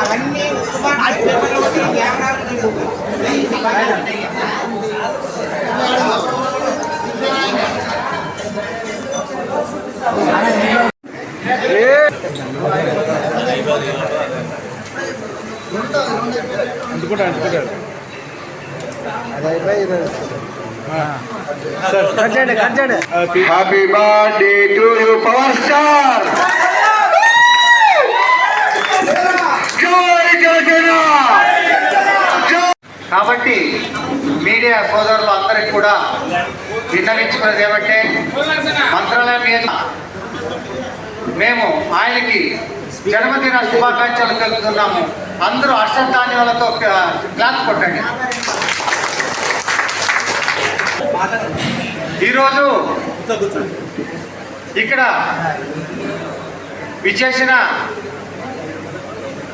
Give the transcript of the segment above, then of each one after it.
అవన్నీ కెమెరాలు అందుకుంటాడు అందుకుంటాడు happy birthday to you power star కాబట్టి మీడియా సోదరులు అందరికి కూడా విన్నవించుకున్నది ఏమంటే మంత్రాలయం మీద మేము ఆయనకి జన్మదిన శుభాకాంక్షలు తెలుపుతున్నాము. అందరూ అష్టధాన్యాలతో క్లాస్ కొట్టండి. ఈరోజు ఇక్కడ విచేసిన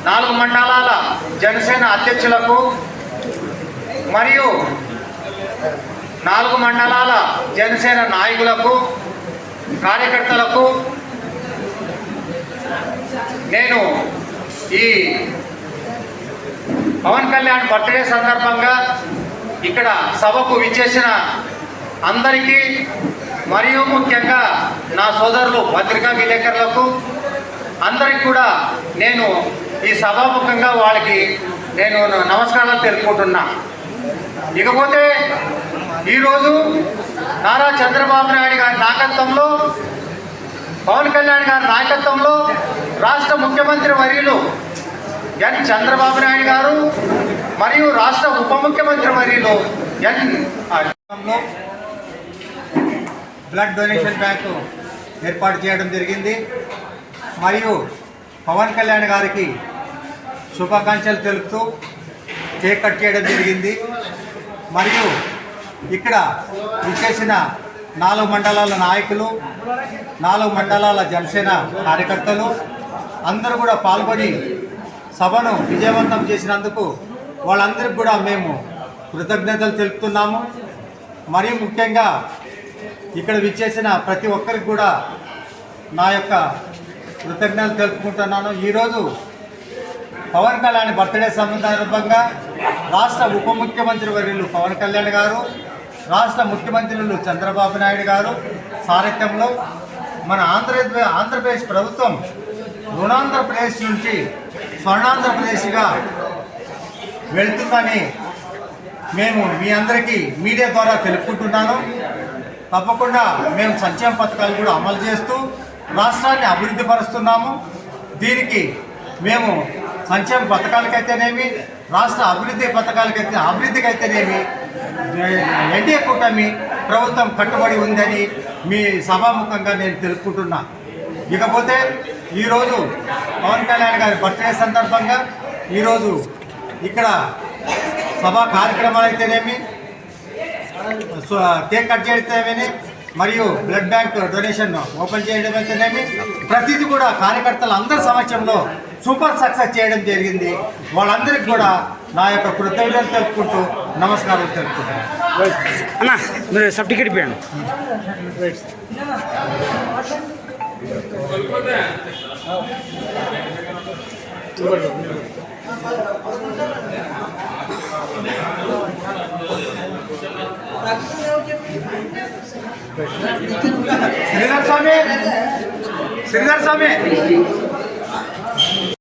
నాలుగు మండలాల జనసేన అధ్యక్షులకు మరియు నాలుగు మండలాల జనసేన నాయకులకు కార్యకర్తలకు నేను ఈ పవన్ కళ్యాణ్ బర్త్డే సందర్భంగా ఇక్కడ సభకు విచ్చేసిన అందరికీ మరియు ముఖ్యంగా నా సోదరులు పత్రికా విలేకరులకు అందరికి కూడా నేను ఈ సభాముఖంగా వాళ్ళకి నేను నమస్కారాలు తెలుపుకుంటున్నా. ఇకపోతే ఈరోజు నారా చంద్రబాబు నాయుడు గారి నాయకత్వంలో పవన్ కళ్యాణ్ గారి నాయకత్వంలో రాష్ట్ర ముఖ్యమంత్రి వర్యులు ఎన్ చంద్రబాబు నాయుడు గారు మరియు రాష్ట్ర ఉప ముఖ్యమంత్రి వర్యులు ఎన్ బ్లడ్ డొనేషన్ బ్యాంకు ఏర్పాటు చేయడం జరిగింది. మరియు పవన్ కళ్యాణ్ గారికి శుభాకాంక్షలు తెలుపుతూ కేక్ కట్ చేయడం జరిగింది. మరియు ఇక్కడ విచ్చేసిన నాలుగు మండలాల నాయకులు నాలుగు మండలాల జనసేన కార్యకర్తలు అందరూ కూడా పాల్గొని సభను విజయవంతం చేసినందుకు వాళ్ళందరికీ కూడా మేము కృతజ్ఞతలు తెలుపుతున్నాము. మరియు ముఖ్యంగా ఇక్కడ విచ్చేసిన ప్రతి ఒక్కరికి కూడా నా యొక్క కృతజ్ఞతలు తెలుపుకుంటున్నాను. ఈరోజు పవన్ కళ్యాణ్ బర్త్డే సందర్భంగా రాష్ట్ర ఉప ముఖ్యమంత్రి వర్యులు పవన్ కళ్యాణ్ గారు రాష్ట్ర ముఖ్యమంత్రులు చంద్రబాబు నాయుడు గారు సారథ్యంలో మన ఆంధ్రప్రదేశ్ ఆంధ్రప్రదేశ్ ప్రభుత్వం రుణాంధ్రప్రదేశ్ నుంచి స్వర్ణాంధ్రప్రదేశ్గా వెళ్తుందని మేము మీ అందరికీ మీడియా ద్వారా తెలుపుకుంటున్నాను. తప్పకుండా మేము సంక్షేమ పథకాలు కూడా అమలు చేస్తూ రాష్ట్రాన్ని అభివృద్ధి పరుస్తున్నాము. దీనికి మేము సంక్షేమ పథకాలకైతేనేమి రాష్ట్ర అభివృద్ధి పథకాలకైతే అభివృద్ధికి అయితేనేమి ఎన్డీఏ కూటమి ప్రభుత్వం కట్టుబడి ఉందని మీ సభాముఖంగా నేను తెలుపుకుంటున్నా. ఇకపోతే ఈరోజు పవన్ కళ్యాణ్ గారి బర్త్డే సందర్భంగా ఈరోజు ఇక్కడ సభా కార్యక్రమాలు అయితేనేమి కేక్ కట్ చేయడమేమి మరియు బ్లడ్ బ్యాంక్ డొనేషన్ ఓపెన్ చేయడం అయితేనేమి? ప్రతిదీ కూడా కార్యకర్తలు అందరి సమక్షంలో సూపర్ సక్సెస్ చేయడం జరిగింది. వాళ్ళందరికీ కూడా నా యొక్క కృతజ్ఞతలు తెలుపుకుంటూ నమస్కారం తెలుపుకుంటాను అన్న మీరు సబ్ టికెట్ ఇప్పాను శ్రీధర్ స్వామి శ్రీధర్ స్వామి